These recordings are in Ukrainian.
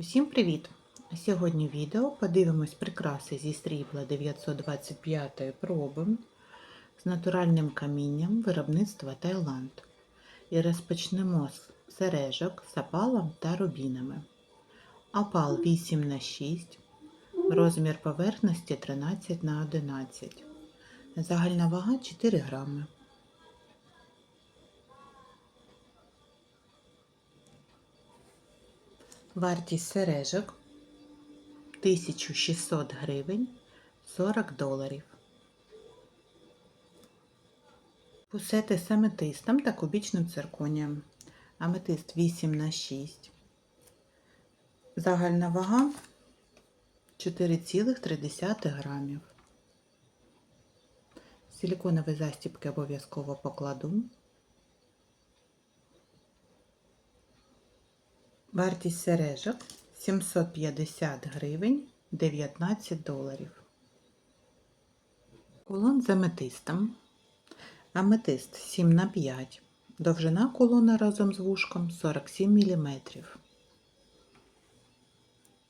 Усім привіт! Сьогодні відео подивимось прикраси зі срібла 925 проби з натуральним камінням виробництва Таїланд. І розпочнемо з сережок з опалом та рубінами. Опал 8 на 6 розмір поверхності 13 на 11 Загальна вага 4 грами. Вартість сережок 1600 гривень 40 доларів. Пусети з аметистом та кубічним цирконієм. Аметист 8 на 6 Загальна вага 4,3 грамів. Силіконові застібки обов'язково покладу. Вартість сережок 750 гривень 19 доларів. Кулон з аметистом. Аметист 7 на 5 Довжина кулона разом з вушком 47 мм.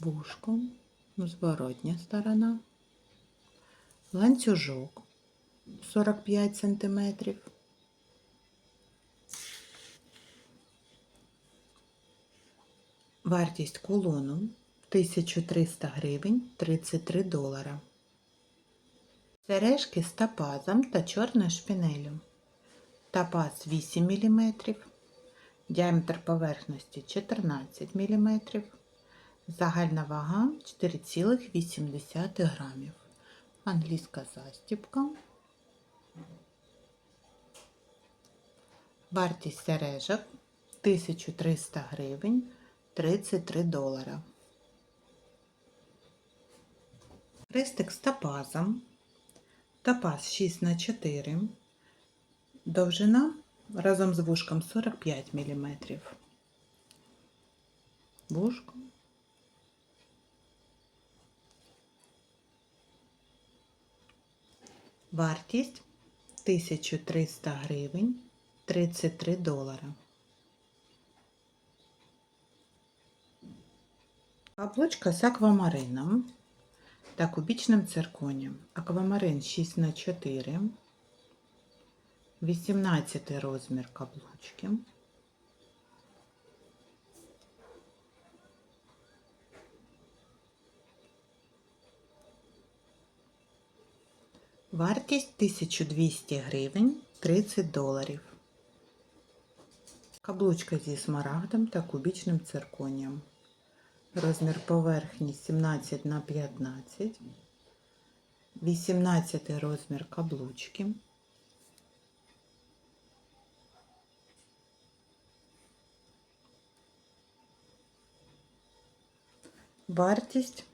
Вушко, зворотня сторона. Ланцюжок 45 см. Вартість кулону 1300 гривень 33 долара. Сережки з топазом та чорною шпінелю. Топаз 8 мм, діаметр поверхності 14 мм, загальна вага 4,8 грамів. Англійська застібка. Вартість сережок 1300 гривень 33 долара. Хрестик з топазом. Топаз 6 на 4 Довжина разом з вушком 45 мм. Вушко. Вартість 1300 гривень 33 долара. Каблучка з аквамарином та кубічним цирконієм. Аквамарин 6 на 4 18 розмір каблучки. Вартість 1200 гривень 30 доларів. Каблучка зі смарагдом та кубічним цирконієм. Розмір поверхні 17 на 15, 18 розмір каблучки. Вартість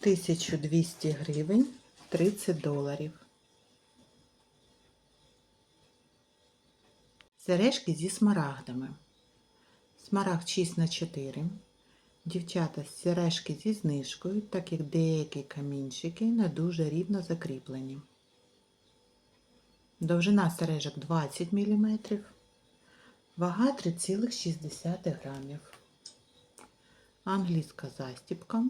1200 гривень 30 доларів. Сережки зі смарагдами. Смарагд 6 на 4 Дівчата з сережки зі знижкою, так як деякі камінчики не дуже рівно закріплені. Довжина сережок 20 мм, вага 3,6 грамів. Англійська застіпка.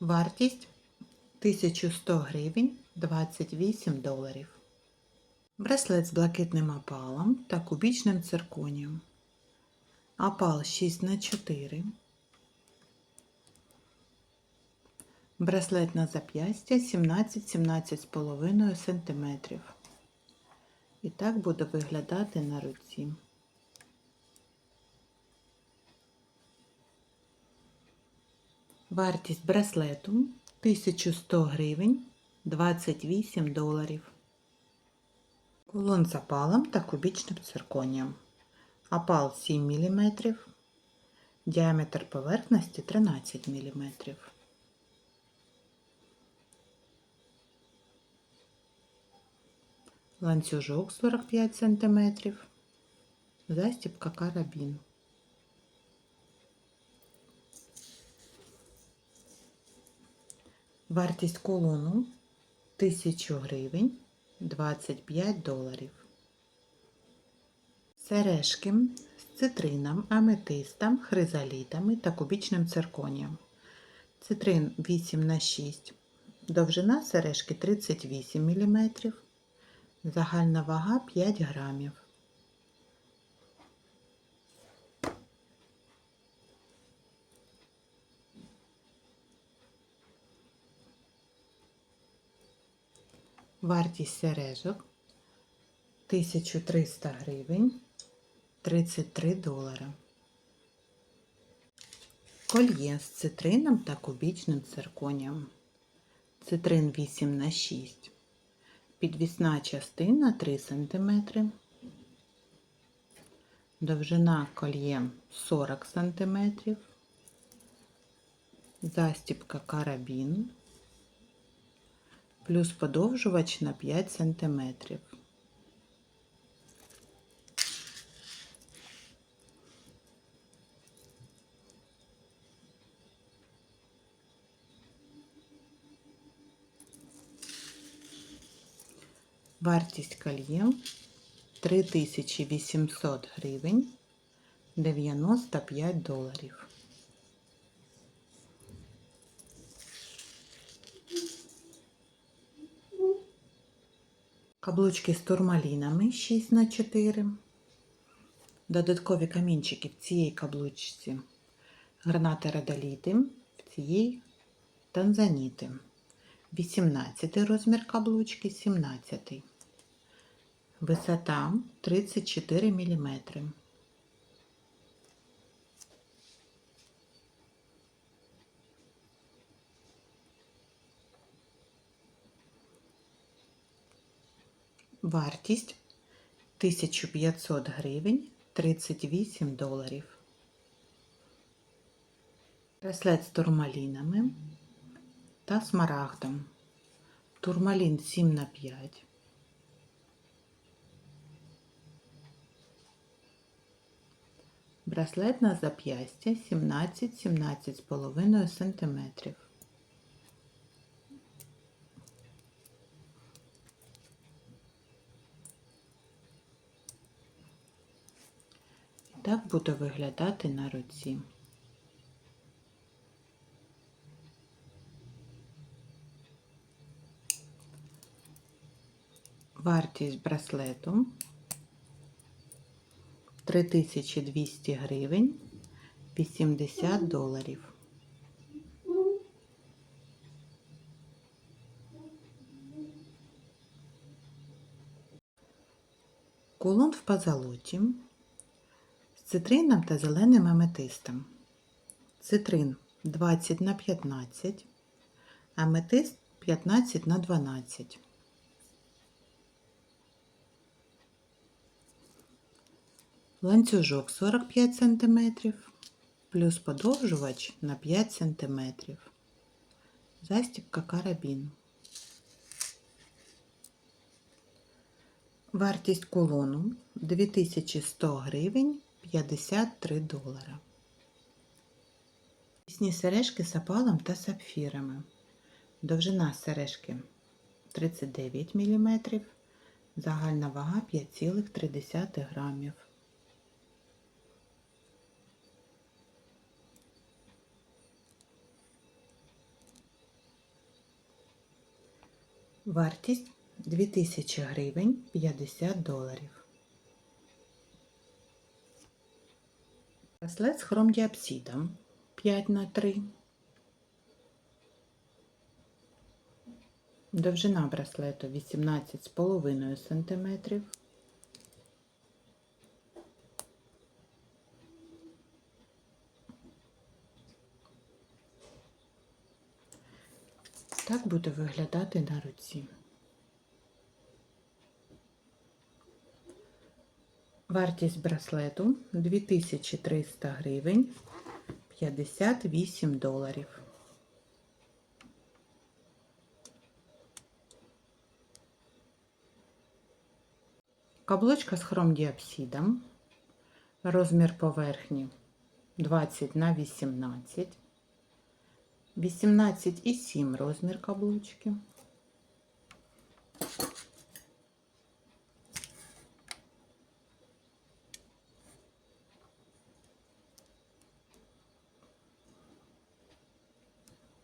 Вартість 1100 гривень 28 доларів. Браслет з блакитним опалом та кубічним цирконієм. Опал 6 на 4 Браслет на зап'ястя 17-17,5 см. І так буде виглядати на руці. Вартість браслету 1100 гривень 28 доларів. Кулон з опалом та кубічним цирконієм. Опал 7 мм, діаметр поверхності 13 мм. Ланцюжок 45 см, застібка карабін. Вартість колону 1000 гривень 25 доларів. Сережки з цитрином, аметистом, хризалітами та кубічним цирконієм. Цитрин 8 на 6 Довжина сережки 38 мм. Загальна вага 5 грамів. Вартість сережок 1300 гривень 33 долара. Кольє з цитрином та кубічним цирконієм. Цитрин 8 на 6 Підвісна частина 3 см. Довжина кольє 40 см. Застібка карабін. Плюс подовжувач на 5 см. Вартість кольє 3800 гривень 95 доларів. Каблучки з турмалінами 6 на 4 Додаткові камінчики в цій каблучці. Гранати радоліти в цій танзаніти. 18 розмір каблучки, 17. Висота 34 мм. Вартість 1500 гривень 38 доларів. Браслет з турмалінами та смарагдом. Турмалін 7 на 5. Браслет на зап'ястя 17-17,5 см. Так буде виглядати на руці. Вартість браслету 3200 гривень 80 доларів. Кулон в позолоті з цитрином та зеленим аметистом. Цитрин 20 на 15, аметист 15 на 12. Ланцюжок 45 см, плюс подовжувач на 5 см. Застібка карабін. Вартість кулону 2100 гривень 53 долара. Пісні сережки з опалом та сапфірами. Довжина сережки 39 мм, загальна вага 5,3 грамів. Вартість 2000 гривень 50 доларів. Браслет з хромдіапсидом 5 на 3. Довжина браслету 18,5 см. Так буде виглядати на руці. Вартість браслету 2300 гривень 58 доларів. Каблучка з хромдіапсидом. Розмір поверхні 20 на 18. 18,7 розмір каблучки.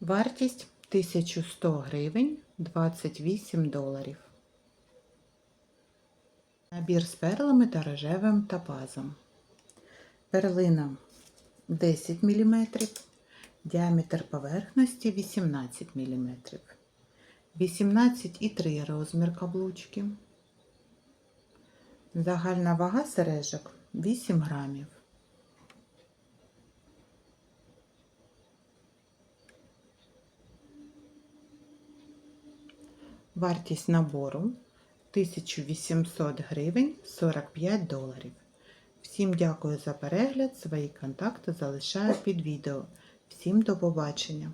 Вартість 1100 гривень 28 доларів. Набір з перлами та рожевим топазом. Перлина 10 міліметрів діаметр поверхності 18 мм, 18,3 розмір каблучки. Загальна вага сережок 8 грамів. Вартість набору 1800 гривень 45 доларів. Всім дякую за перегляд. Свої контакти залишаю під відео. Всім до побачення!